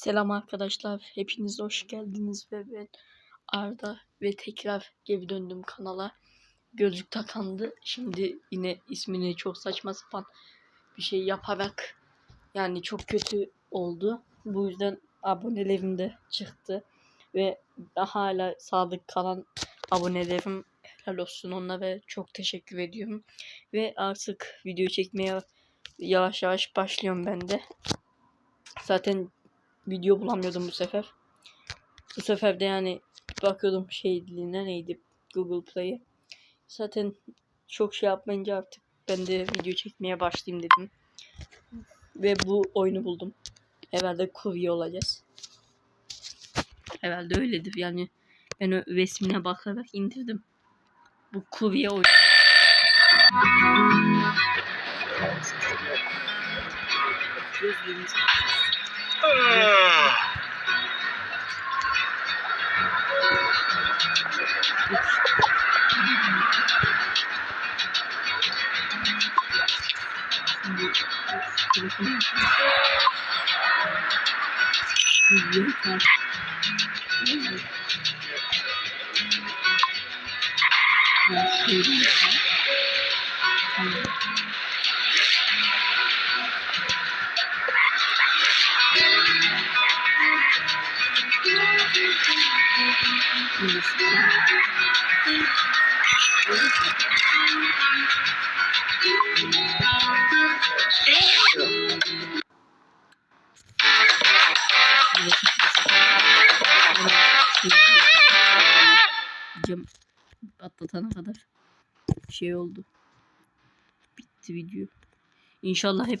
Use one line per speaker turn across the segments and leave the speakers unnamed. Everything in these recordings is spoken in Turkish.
Selam arkadaşlar. Hepiniz hoş geldiniz ve ben Arda ve tekrar geri döndüm kanala. Gözlük takandı. Şimdi yine ismini çok saçma sapan bir şey yaparak yani çok kötü oldu. Bu yüzden abonelerim de çıktı ve hala sadık kalan abonelerim helal olsun onlara çok teşekkür ediyorum. Ve artık video çekmeye yavaş yavaş başlıyorum ben de. Zaten video bulamıyordum bu sefer. Bu sefer de yani bakıyordum şey diline neydi Google Play'e. Zaten çok şey yapmayınca artık ben de video çekmeye başlayayım dedim. Ve bu oyunu buldum. Herhalde kurye olacağız. Herhalde öyledir yani. Ben o resmine bakarak indirdim. Bu kurye oyunu. Gözlerimiz Şimdi telefonu Cam atlatana kadar şey oldu. Bitti video. İnşallah hep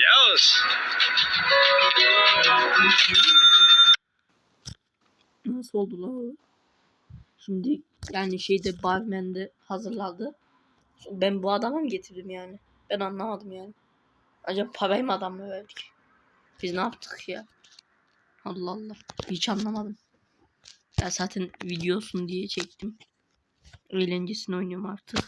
Yağız.
Nasıl oldu lan? Şimdi yani şeyde barmende hazırladı. Ben bu adama mı getirdim yani? Ben anlamadım yani. Acaba parayı mı adam mı verdik? Biz ne yaptık ya? Allah Allah. Hiç anlamadım. Ya zaten videosun diye çektim. Eğlencesini oynuyorum artık.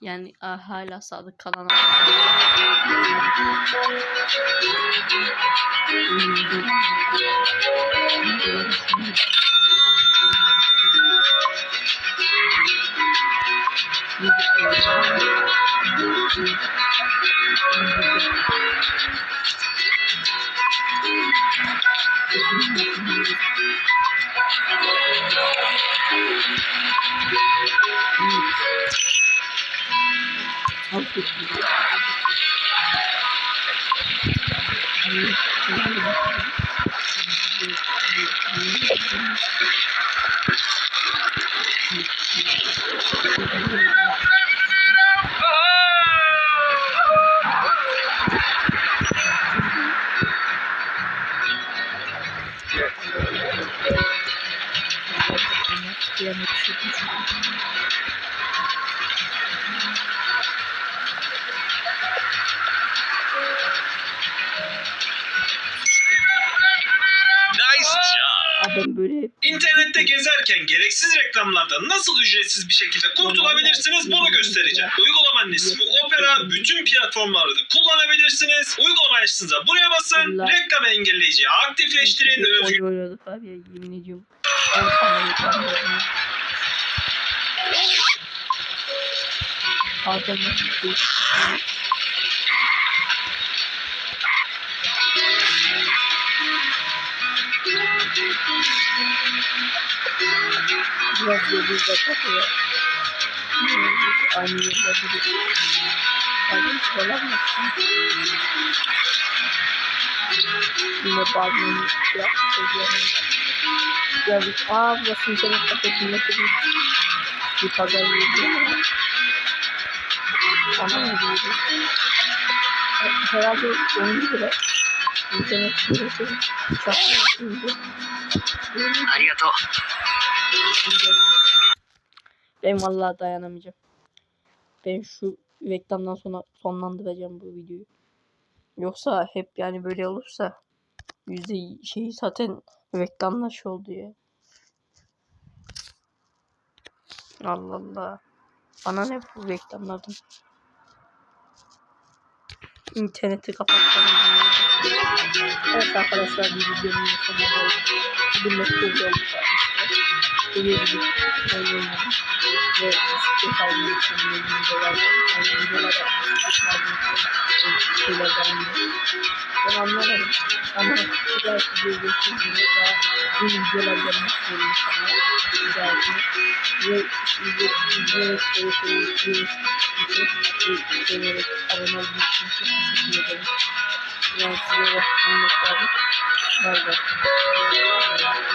Yani ah, hala sadık kalan
Yeah, let's see.
Adam böyle
İnternette gezerken gereksiz reklamlardan nasıl ücretsiz bir şekilde kurtulabilirsiniz bunu göstereceğim. Uygulamanın ismi Opera. Bütün platformlarda kullanabilirsiniz. Uygulama açtığınızda buraya basın. Reklam engelleyiciyi aktifleştirin. Özgür
abi ya yemin ediyorum. Ben Biraz yoluyla takıyor. Aynı de. Aynı şeyler mi? Yine bazen şey yapmışız yani. Ya bir, aa burası internet kafesinde tabii. Bir pazar yeri. Ana mı? Herhalde 10 lira. İnternet
çünkü çok iyi. Arigato.
Ben vallahi dayanamayacağım. Ben şu reklamdan sonra sonlandıracağım bu videoyu. Yoksa hep yani böyle olursa yüzde şey zaten reklamla şey oldu ya. Allah Allah. Bana ne bu reklamlardan? İnterneti kapatsam. Evet arkadaşlar bir videonun sonuna geldik. Bugün mutlu olduk gidip oynadım. Ve bisiklet almayı için. Yani videolar yapmıştık. Şeyler beğendim. Ben anlamadım. Ama bir dahaki video geçtiğimde daha iyi videolar gelmek istiyorum inşallah. Bir dahaki. Ve sizi izleyerek Bay bay.